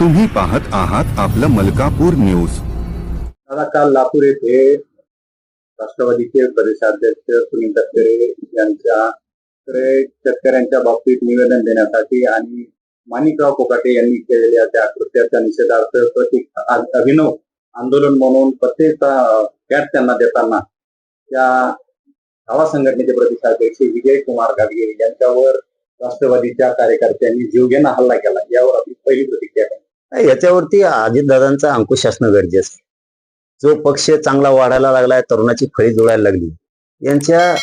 तुम्ही पाहत आहात आपलं मलकापूर न्यूज. दादा काल लातूर येथे राष्ट्रवादीचे प्रदेशाध्यक्ष सुनील तटकरे यांच्या शेतकऱ्यांच्या बाबतीत निवेदन देण्यासाठी आणि माणिकराव कोकाटे यांनी केलेल्या त्या कृत्याच्या निषेधार्थ प्रतीक अभिनव आंदोलन म्हणून पत्तेचा कॅट त्यांना देताना त्या धावा संघटनेचे प्रदेशाध्यक्ष विजय कुमार गाडगे यांच्यावर राष्ट्रवादीच्या कार्यकर्त्यांनी जीवघेणा हल्ला केला. यावर आपली पहिली प्रतिक्रिया याच्यावरती अजितदादांचा अंकुश असणं गरजेचं आहे. जो पक्ष चांगला वाढायला लागलाय तरुणाची फळी जुळायला लागली. यांच्या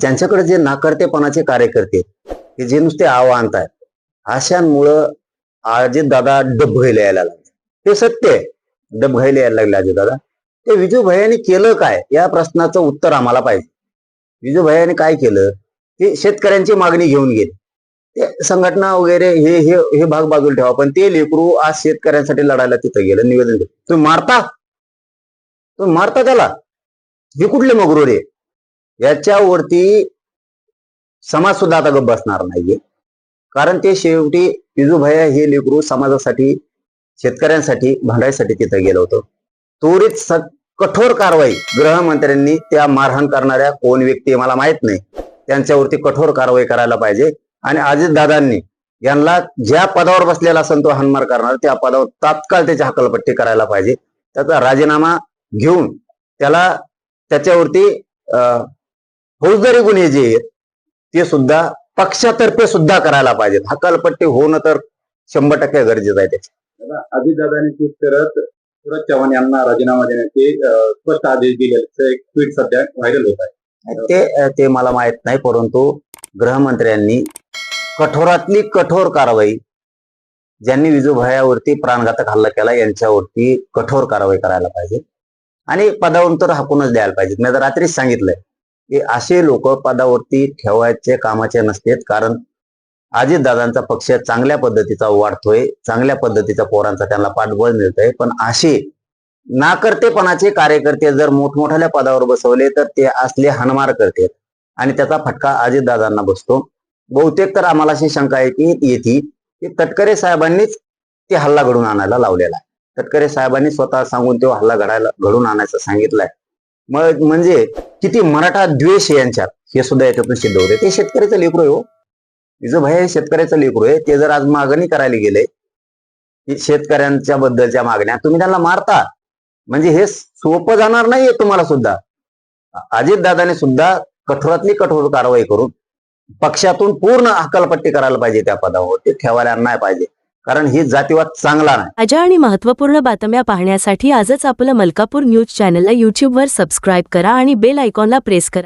ज्यांच्याकडे जे नाकर्तेपणाचे कार्यकर्ते हे जे नुसते आव्हान आहेत अशांमुळं अजितदादा डबघाईला यायला लागले. हे सत्य आहे. डबघायला यायला लागले अजितदादा ते विजू भैयानी केलं काय? या प्रश्नाचं उत्तर आम्हाला पाहिजे. विजू भैयाने काय केलं? की शेतकऱ्यांची मागणी घेऊन गेले. संघटना वगैरे हे हे हे भाग बाजूला ठेवा. पण ते लेकरू आज शेतकऱ्यांसाठी लढायला तिथं गेलं. निवेदन दिलं तुम्ही मारता? तुम्ही मारता त्याला? हे कुठले मगरूर आहे? याच्यावरती समाज सुद्धा आता गप्प बसणार नाहीये. कारण ते शेवटी विजूभया हे लेकरू समाजासाठी शेतकऱ्यांसाठी भांडायसाठी तिथं गेलं होतं. त्वरित कठोर कारवाई गृहमंत्र्यांनी त्या मारहाण करणाऱ्या कोण व्यक्ती मला माहीत नाही. त्यांच्यावरती कठोर कारवाई करायला पाहिजे. आणि अजितदादांनी यांना ज्या पदावर बसलेला असेल तो हानमार करणार त्या पदावर तात्काळ त्याची हकलपट्टी करायला पाहिजे. त्याचा राजीनामा घेऊन त्याला त्याच्यावरती फौजदारी गुन्हे जे आहेत ते सुद्धा पक्षातर्फे सुद्धा करायला पाहिजेत. हकालपट्टी होणं तर शंभर टक्के गरजेचं आहे त्याचं. दादा, अजितदादांनी ट्विट करत सूरज चव्हाण यांना राजीनामा देण्याचे स्पष्ट आदेश दिलेले एक ट्विट सध्या व्हायरल होत आहे. ते ते मला माहीत नाही परंतु गृहमंत्र्यांनी कठोरातली कठोर कारवाई ज्यांनी विजूभायावरती प्राणघातक हल्ला केला यांच्यावरती कठोर कारवाई करायला पाहिजे. आणि पदावरून तर हाकूनच द्यायला पाहिजे. मी तर रात्रीच सांगितलंय की असे लोक पदावरती ठेवायचे कामाचे नसतेत कारण अजितदादांचा पक्ष चांगल्या पद्धतीचा वाढतोय चांगल्या पद्धतीचा पोरांचा त्यांना पाठबळ मिळतंय. पण असे नाकर्तेपणाचे कार्यकर्ते जर मोठमोठ्या पदावर बसवले तर ते असले हनमार करतात. आणि त्याचा फटका अजितदादांना बसतो. बहुतेक तर आम्हाला अशी शंका आहे की येते की तटकरे साहेबांनीच ते हल्ला घडून आणायला लावलेला आहे. तटकरे साहेबांनी स्वतः सांगून तो हल्ला घडायला घडून आणायचं सांगितलंय. मग म्हणजे किती मराठा द्वेष यांच्यात? हे सुद्धा याच्यातून सिद्ध होते. ते शेतकऱ्याचं लेकरू आहे हो. विजोभाई हे शेतकऱ्याचं लेकरू आहे. ते जर आज मागणी करायला गेले की शेतकऱ्यांच्या बद्दलच्या मागण्या तुम्ही त्यांना मारता. म्हणजे हे सोपं जाणार नाहीये तुम्हाला सुद्धा. अजितदादाने सुद्धा कठोरातली कठोर कारवाई करून पक्षातून पूर्ण हकालपट्टी करायला पाहिजे त्या पदावर. ते ठेवायला नाही पाहिजे. कारण ही जातीवाद चांगला नाही. ताज्या आणि महत्त्वपूर्ण बातम्या पाहण्यासाठी आजच आपलं मलकापूर न्यूज चॅनलला यूट्यूबवर सबस्क्राईब करा आणि बेल आयकॉनला प्रेस करा.